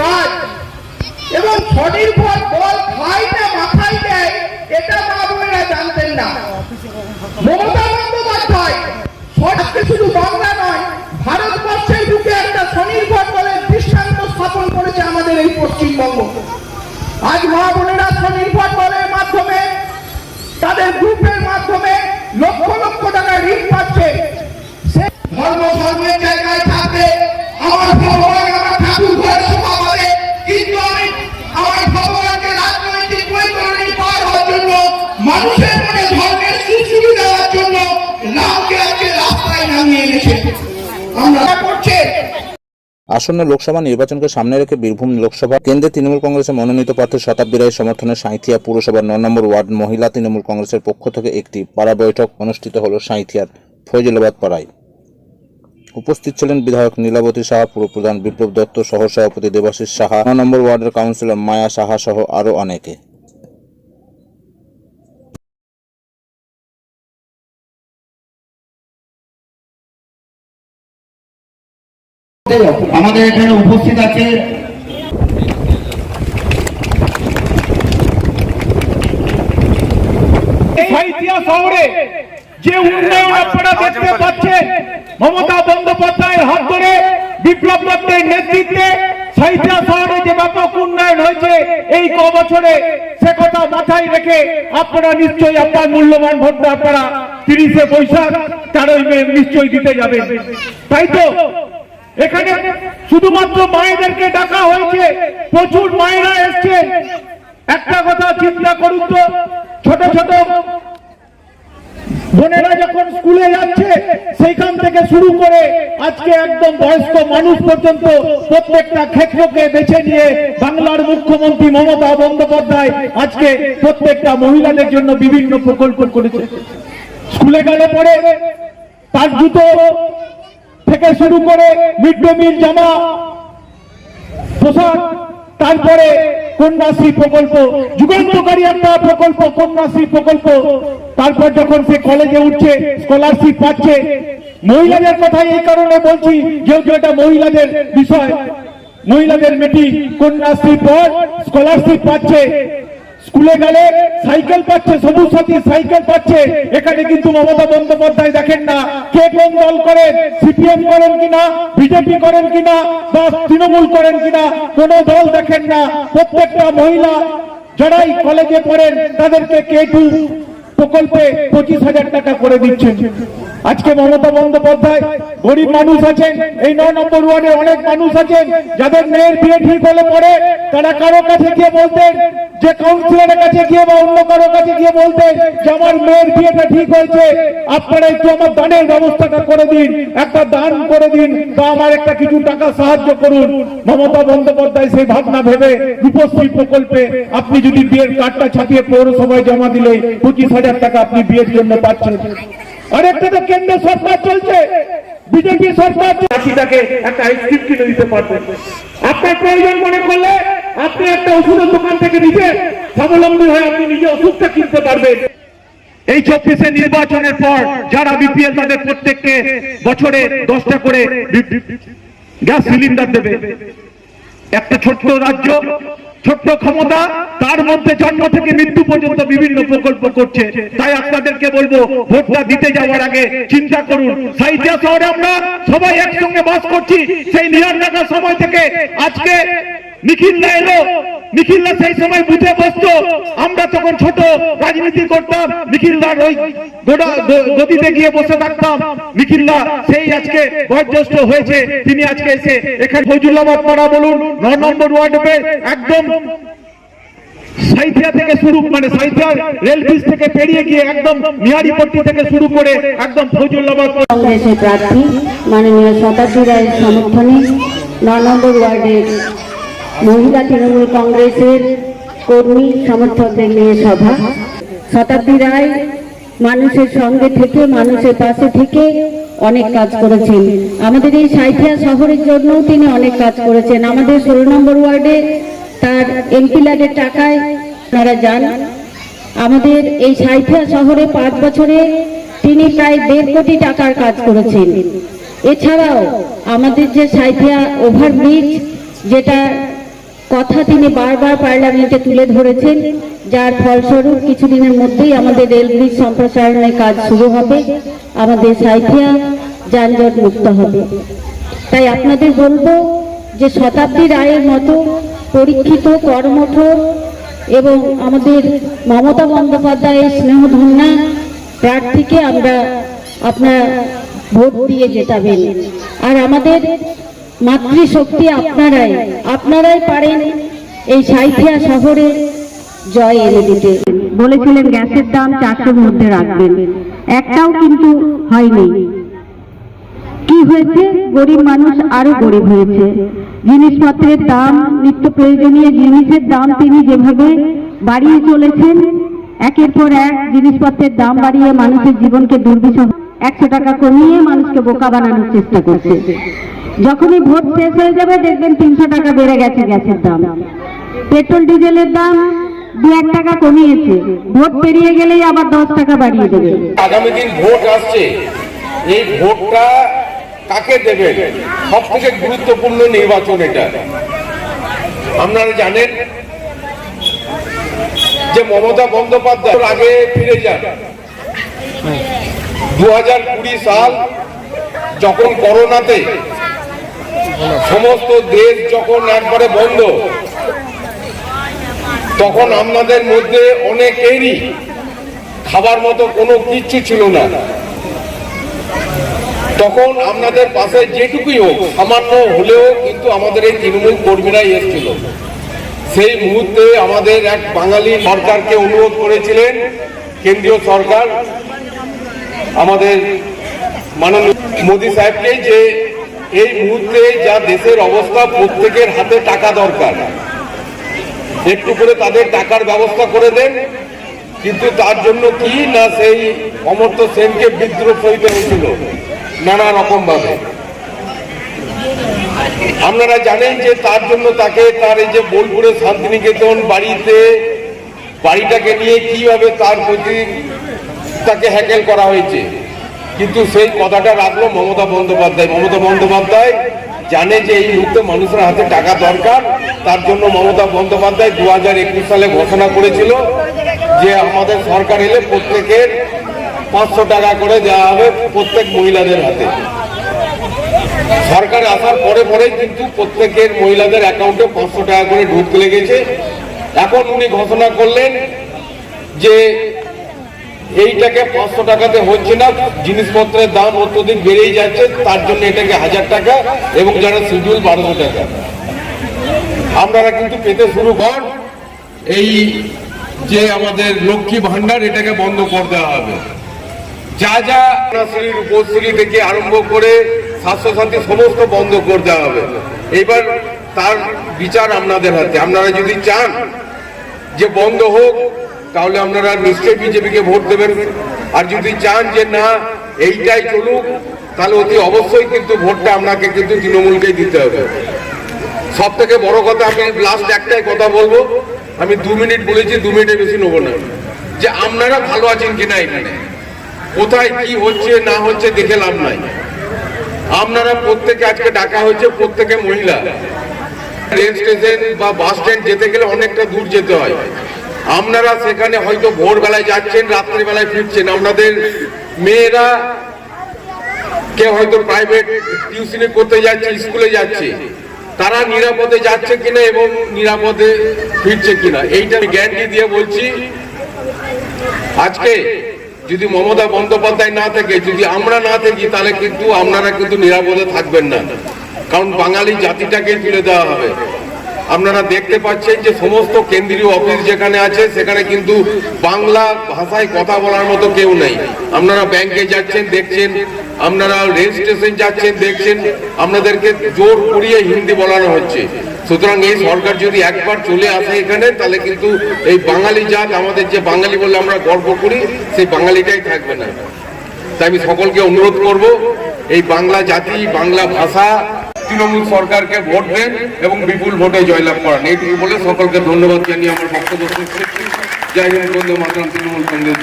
কাজ। এবং স্বনির্ভর দল খায় মাথায় দেয়, এটা মা বোনেরা জানতেন না। মমতা বন্দ্যোপাধ্যায় সরকারকে শুধু বাংলা নয়, ভারতবর্ষের বুকে একটা স্বনির্ভর দলের দৃষ্টান্ত স্থাপন করেছে আমাদের এই পশ্চিমবঙ্গ। আজ মা বোনেরা স্বনির্ভর আসন্ন লোকসভা নির্বাচনকে সামনে রেখে বীরভূম লোকসভা কেন্দ্রে তৃণমূল কংগ্রেসের মনোনীত প্রার্থী শতাব্দী রায়ের সমর্থনে সাঁইথিয়া পুরসভার ন নম্বর ওয়ার্ড মহিলা তৃণমূল কংগ্রেসের পক্ষ থেকে একটি পাড়া বৈঠক অনুষ্ঠিত হল সাঁইথিয়ার ফৈজলাবাদ পাড়ায়। উপস্থিত ছিলেন বিধায়ক নীলাবতী সাহা, পুরপ্রধান বিপ্লব দত্ত সহ সভাপতি দেবাশিস সাহা, ন নম্বর ওয়ার্ডের কাউন্সিলর মায়া সাহা সহ আরও অনেকে। আমাদের এখানে উপস্থিত আছে যে উন্নয়ন আপনারা দেখতে পাচ্ছেন, মমতা বন্দ্যোপাধ্যায়ের হাত ধরে বিপ্লব দত্তের নেতৃত্বে সাঁইথিয়া শহরে যে ব্যাপক উন্নয়ন হয়েছে, এই ক বছরে সে কথা মাথায় রেখে আপনারা নিশ্চয়ই আপনার মূল্যবান ভোটটা আপনারা তিরিশে বৈশাখ, তেরোই নিশ্চয়ই দিতে যাবেন। তাই তো? এখানে শুধুমাত্র মায়েদেরকে ডাকা হয়েছে। প্রচুর মায়েরা এসছেন একটা কথা চিন্তা করুন তো, ছোট ছোট বোনেরা যখন স্কুলে যাচ্ছে, সেইখান থেকে শুরু করে আজকে একদম বয়স্ক মানুষ পর্যন্ত প্রত্যেকটা ক্ষেত্রকে বেছে নিয়ে বাংলার মুখ্যমন্ত্রী মমতা বন্দ্যোপাধ্যায় আজকে প্রত্যেকটা মহিলাদের জন্য বিভিন্ন প্রকল্প করেছে। স্কুলে গেলে পরে তার জুতো থেকে শুরু করে মিড ডে মিল, জামা, পোশাক, তারপরে কন্যাশ্রী প্রকল্প, যুগান্তকারী একটা প্রকল্প, কন্যাশ্রী প্রকল্প। তারপর যখন সে কলেজে উঠছে স্কলারশিপ পাচ্ছে, মহিলাদের কথা এই কারণে বলছি, যেহেতু এটা মহিলাদের বিষয়, মহিলাদের মেটি কন্যাশ্রী পর স্কলারশিপ পাচ্ছে স্কুলে গেলে সাইকেল পাচ্ছে, সবুজ সাথী সাইকেল পাচ্ছে। এখানে কিন্তু মমতা বন্দ্যোপাধ্যায় দেখেন না। কে কোন দল করেন? সিপিএম করেন কিনা? বিজেপি করেন কিনা? বা তৃণমূল করেন কিনা? কোন দল দেখেন না। প্রত্যেকটা মহিলা যারাই কলেজে পড়েন, তাদেরকে কে টু প্রকল্পে পঁচিশ হাজার টাকা করে দিচ্ছেন। আজকে মমতা বন্দ্যোপাধ্যায় গরিব মানুষ আছেন, এই ন নম্বর ওয়ার্ডে অনেক মানুষ আছেন, যাদের মেয়ের বিয়ে ঠিক হলে পরে তারা কারও কাছে গিয়ে বলতেন, যে কাউন্সিলরের কাছে গিয়ে বা অন্য কারও কাছে গিয়ে বলতেন যে আমার মেয়ের বিয়েটা ঠিক হয়েছে, আপনারা একটু আমার দানের ব্যবস্থাটা করে দিন, একটা দান করে দিন, বা আমার একটা কিছু টাকা সাহায্য করুন। মমতা বন্দ্যোপাধ্যায় সেই ভাবনা ভেবে রূপশ্রী প্রকল্পে আপনি যদি বিয়ের কার্ডটা ছাপিয়ে পৌরসভায় জমা দিলে পঁচিশ হাজার টাকা আপনি বিয়ের জন্য পাচ্ছেন। আরেকটা তো কেন্দ্র সরকার চলছে বিজেপি সরকার চাষিটাকে একটা আইসক্রিম কিনে দিতে পারবেন আপনার প্রয়োজন মনে করলে আপনি একটা ওষুধের দোকান থেকে নিজে স্বাবলম্বী হয়ে আপনি নিজে ওষুধটা কিনতে পারবেন। এই চব্বিশে নির্বাচনের পর যারা বিপিএল তাদের প্রত্যেককে বছরে দশটা করে গ্যাস সিলিন্ডার দেবে। একটা ছোট্ট রাজ্য, ছোট্ট ক্ষমতা, তার মধ্যে জন্ম থেকে মৃত্যু পর্যন্ত বিভিন্ন প্রকল্প করছে। তাই আপনাদেরকে বলব, ভোটটা দিতে যাওয়ার আগে চিন্তা করুন। সাহিত্য শহরে আমরা সবাই একসঙ্গে বাস করছি, সেই নিয়ার সময় থেকে আজকে নিখিলদা এলো। নিখিলদা সেই সময় বুঝে বসতো। আমরা তখন ছোট, রাজনীতি করতাম। নিখিলদার ওই গোটা গ- গদিতে গিয়ে বসে থাকতাম। নিখিলদা সেই আজকে বয়োজ্যেষ্ঠ হয়েছে। তিনি আজকে এসে এখানে ফজুল্লাবাদ পাড়া বলুন, ন নম্বর ওয়ার্ডে একদম সাইথিয়া থেকে শুরু মানে সাইথিয়া রেল ব্রিজ থেকে পেরিয়ে গিয়ে একদম নিহারিপট্টি থেকে শুরু করে একদম ফজুল্লাবাদ কংগ্রেসের প্রার্থী, মাননীয় শতাব্দী রায়ের সমর্থনে ন নম্বর ওয়ার্ডের মহিলা তৃণমূল কংগ্রেসের কর্মী সমর্থকদের নিয়ে সভা। শতাব্দী রায় মানুষের সঙ্গে থেকে, মানুষের পাশে থেকে অনেক কাজ করেছেন। আমাদের এই সাইথিয়া শহরের জন্যও তিনি অনেক কাজ করেছেন। আমাদের ষোলো নম্বর ওয়ার্ডে তার এমপি টাকায় তারা যান। আমাদের এই সাইথিয়া শহরে পাঁচ বছরে তিনি প্রায় দেড় কোটি টাকার কাজ করেছেন। এছাড়াও আমাদের যে সাইথিয়া ওভারব্রিজ, যেটা কথা তিনি বারবার পার্লামেন্টে তুলে ধরেছেন, যার ফলস্বরূপ কিছুদিনের মধ্যেই আমাদের রেল ব্রিজ সম্প্রসারণের কাজ শুরু হবে, আমাদের সাইথিয়া যানজট মুক্ত হবে। তাই আপনাদের বলব যে শতাব্দী রায়ের মতো পরীক্ষিত কর্মঠ এবং আমাদের মমতা বন্দ্যোপাধ্যায়ের স্নেহধন্যা প্রার্থীকে আমরা আপনার ভোট দিয়ে জেতাবেন। আর আমাদের মাতৃশক্তি আপনারাই। আপনারাই পারেন এই সাইথিয়া শহরে জয় এনে দিতে। বলেছিলেন গ্যাসের দাম চারশোর মধ্যে রাখবেন। একটাও কিন্তু হয়নি। কি হয়েছে? গরিব মানুষ আরও গরিব হয়েছে। জিনিসপত্রের দাম, নিত্য প্রয়োজনীয় জিনিসের দাম তিনি যেভাবে বাড়িয়ে চলেছেন, একের পর এক জিনিসপত্রের দাম বাড়িয়ে মানুষের জীবনকে দুর্বিষহ একশো টাকা কমিয়ে মানুষকে বোকা বানানোর চেষ্টা করছে। যখনই ভোট শেষ হয়ে যাবে দেখবেন তিনশো টাকা বেড়ে গেছে গ্যাসের দাম। পেট্রোল ডিজেলের দাম দু এক টাকা কমিয়েছে। ভোট পেরিয়ে গেলেই আবার দশ টাকা বাড়িয়ে দেবে। আগামী দিন ভোট আসছে। এই ভোটটা কাকে দেবেন? সব থেকে গুরুত্বপূর্ণ নির্বাচন এটা। আপনারা জানেন যে মমতা বন্দ্যোপাধ্যায় আগে ফিরে যান। দু হাজার কুড়ি সাল যখন করোনাতে সমস্ত দেশ যখন একবারে বন্ধ, তখন আপনাদের মধ্যে অনেকেরই খাবার মতো কোনো কিচ্ছু ছিল না। তখন আপনাদের পাশে যেটুকুই হোক, সামান্য হলেও কিন্তু আমাদের এই তৃণমূল কর্মীরাই এসেছিল। সেই মুহূর্তে আমাদের এক বাঙালি সরকারকে অনুরোধ করেছিলেন, কেন্দ্রীয় সরকার, আমাদের মাননীয় মোদী সাহেবকে যে এই মুহূর্তে যা দেশের অবস্থা, প্রত্যেকের হাতে টাকা দরকার। একটু করে তাদের টাকার ব্যবস্থা করে দেন, কিন্তু তার জন্য কি না সেই অমর্ত্য সেনকে বিদ্রোহ সহিতে হয়েছিল, নানা রকম ভাবে আপনারা জানেন যে তার জন্য তাকে তার এই যে বোলপুরে শান্তিনিকেতন বাড়িতে, বাড়িটাকে নিয়ে কীভাবে তার প্রতি তাকে হ্যাকেল করা হয়েছে। কিন্তু সেই কথাটা রাখল মমতা বন্দ্যোপাধ্যায়। মমতা বন্দ্যোপাধ্যায় জানে যে এই মুহূর্তে মানুষের হাতে টাকা দরকার। তার জন্য মমতা বন্দ্যোপাধ্যায় দু হাজার একুশ সালে ঘোষণা করেছিল যে আমাদের সরকার এলে প্রত্যেকের পাঁচশো টাকা করে দেওয়া হবে প্রত্যেক মহিলাদের হাতে। সরকার আসার পরে পরে কিন্তু প্রত্যেকের মহিলাদের অ্যাকাউন্টে পাঁচশো টাকা করে ঢুকতে লেগেছে। এখন উনি ঘোষণা করলেন যে এইটাকে পাঁচশো টাকাতে হচ্ছে না। জিনিসপত্রের দাম অত্যধিক বেড়েই যাচ্ছে, তার জন্য এটাকে হাজার টাকা এবং যারা শিডিউল বারোশো টাকা। আপনারা কিন্তু পেতে শুরু কর, এই যে আমাদের লক্ষ্মী ভান্ডার এটাকে বন্ধ করে দেওয়া হবে। যা যা কন্যাশ্রী রূপশ্রী থেকে আরম্ভ করে স্বাস্থ্যসাথী সমস্ত বন্ধ করে দেওয়া হবে। এবার তার বিচার আপনাদের হাতে। আপনারা যদি চান যে বন্ধ হোক তাহলে আপনারা নিশ্চয়ই বিজেপিকে ভোট দেবেন। আর যদি চান যে না, এইটাই চলুক, তাহলে অতি অবশ্যই কিন্তু ভোটটা আপনাকে কিন্তু তৃণমূলকেই দিতে হবে। সব থেকে বড় কথা, আমি লাস্ট একটাই কথা বলব, আমি দু মিনিট বলেছি, দু মিনিটের বেশি নেব না। যে আপনারা ভালো আছেন কিনা এখানে? কোথায় কি হচ্ছে, না হচ্ছে, দেখে লাভ নাই। আপনারা প্রত্যেকে, আজকে ডাকা হয়েছে প্রত্যেকে মহিলা। রেল স্টেশন বা বাস স্ট্যান্ড যেতে গেলে অনেকটা দূর যেতে হয়। আপনারা সেখানে হয়তো ভোরবেলায় যাচ্ছেন, রাত্রিবেলায় ফিরছেন। আপনাদের মেয়েরা কেউ হয়তো প্রাইভেট টিউশনি করতে যাচ্ছে স্কুলে যাচ্ছে। তারা নিরাপদে যাচ্ছে কিনা এবং নিরাপদে ফিরছে কিনা, এইটা আমি গ্যারান্টি দিয়ে বলছি। আজকে যদি মমতা বন্দ্যোপাধ্যায় না থাকে, যদি আমরা না থাকি, তাহলে কিন্তু আপনারা কিন্তু নিরাপদে থাকবেন না। কারণ বাঙালি জাতিটাকে তুলে দেওয়া হবে। আপনারা দেখতে পাচ্ছেন যে সমস্ত কেন্দ্রীয় অফিস যেখানে আছে, সেখানে কিন্তু বাংলা ভাষায় কথা বলার মতো কেউ নেই। আপনারা ব্যাংকে যাচ্ছেন, দেখছেন, আপনারা রেল স্টেশন যাচ্ছেন, দেখছেন, আপনাদেরকে জোর করিয়ে হিন্দি বলানো হচ্ছে। সুতরাং এই সরকার যদি একবার চলে আসে এখানে, তাহলে কিন্তু এই বাঙালি জাত, আমাদের যে বাঙালি বলে আমরা গর্ব করি, সেই বাঙালিটাই থাকবে না। তাই আমি সকলকে অনুরোধ করব, এই বাংলা জাতি, বাংলা ভাষা তৃণমূল সরকারকে ভোট দেন এবং বিপুল ভোটে জয়লাভ করেন। এইটুকু বলে সকলকে ধন্যবাদ জানিয়ে আমার বক্তব্য শেষ করছি। জয় হিন্দ বন্ধু মাতাম তৃণমূল কংগ্রেস